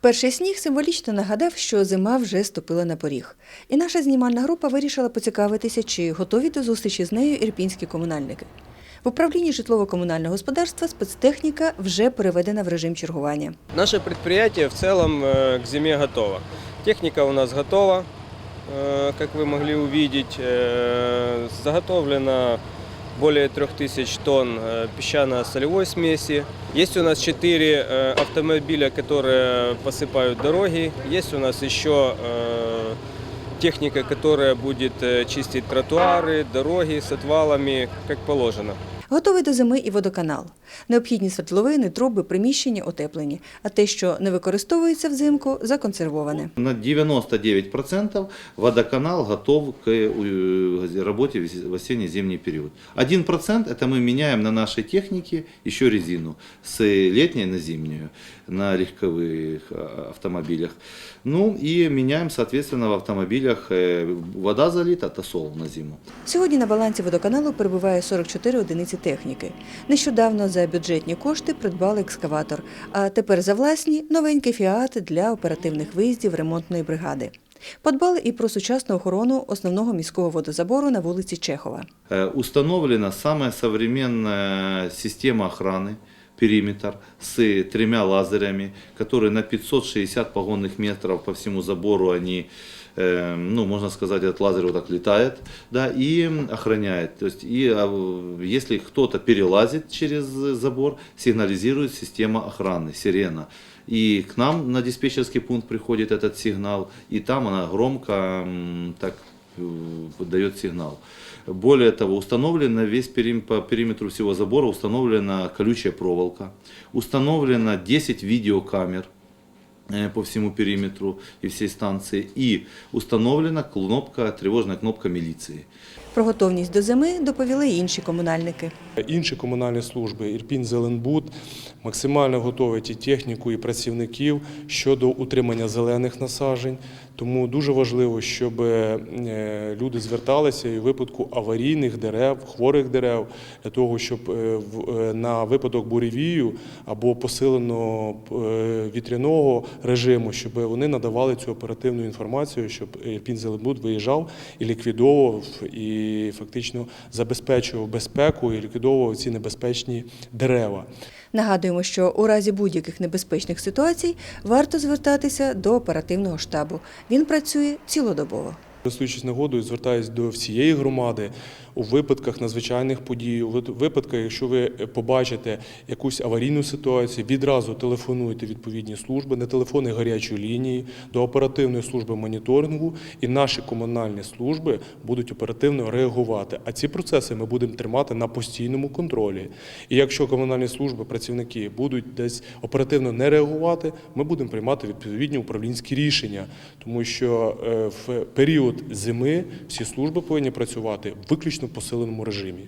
Перший сніг символічно нагадав, що зима вже ступила на поріг. І наша знімальна група вирішила поцікавитися, чи готові до зустрічі з нею ірпінські комунальники. В управлінні житлово-комунального господарства спецтехніка вже переведена в режим чергування. Наше предприятие в целом э, к зиме готово. Техника у нас готова, э, как вы могли увидеть. Э, Заготовлено более 3000 тонн э, песчано-солевой смеси. Есть у нас 4 э, автомобиля, которые посыпают дороги. Есть у нас еще э, техника, которая будет э, чистить тротуары, дороги с отвалами, как положено. Готовий до зими і водоканал. Необхідні свердловини, труби, приміщення утеплені, а те, що не використовується взимку, законсервоване. На 99% водоканал готов к э, работе в осенне-зимний период. 1% это мы меняем на нашей технике еще резину с летней на зимнюю на легковых э, автомобилях. Ну и меняем, соответственно, в автомобилях э, вода залита, тосол на зиму. Сьогодні на балансі водоканалу перебуває 44 одиниці техніки. Нещодавно за бюджетні кошти придбали екскаватор, а тепер за власні новенький фіат для оперативних виїздів ремонтної бригади. Подбали і про сучасну охорону основного міського водозабору на вулиці Чехова. Э, Установлена самая современная система охраны, периметр с тремя лазерами, которые на 560 погонных метров по всему забору они э, ну, можно сказать, этот лазер вот так летает, да, и охраняет. То есть, и а, в- если кто-то перелазит через забор, сигнализирует система охраны, сирена. И к нам на диспетчерский пункт приходит этот сигнал, и там она громко м, так э, дает сигнал. Более того, установлена весь перим- по периметру всего забора установлена колючая проволока, установлено 10 видеокамер э, по всему периметру и всей станции, и установлена кнопка, тревожная кнопка милиции. Про готовність до зими доповіли інші комунальники. Інші комунальні служби Ірпінь Зеленбуд максимально готовить і техніку, і працівників щодо утримання зелених насаджень. Тому дуже важливо, щоб е, люди зверталися і в випадку аварійних дерев, хворих дерев, для того, щоб е, е, на випадок буревію або посиленого вітряного режиму, щоб вони надавали цю оперативну інформацію, щоб Ірпінь Зеленбуд виїжджав і ліквідовував і фактично забезпечував безпеку і ліквідовував ці небезпечні дерева. Нагадуємо, що у разі будь-яких небезпечних ситуацій варто звертатися до оперативного штабу. Він працює цілодобово. Користуючись нагодою, звертаюсь до всієї громади у випадках надзвичайних подій, у випадках, якщо ви побачите якусь аварійну ситуацію, відразу телефонуйте відповідні служби на телефони гарячої лінії до оперативної служби моніторингу, і наші комунальні служби будуть оперативно реагувати. А ці процеси ми будемо тримати на постійному контролі. І якщо комунальні служби, працівники будуть десь оперативно не реагувати, ми будемо приймати відповідні управлінські рішення, тому що е, в період зими всі служби повинні працювати виключно в посиленому режимі.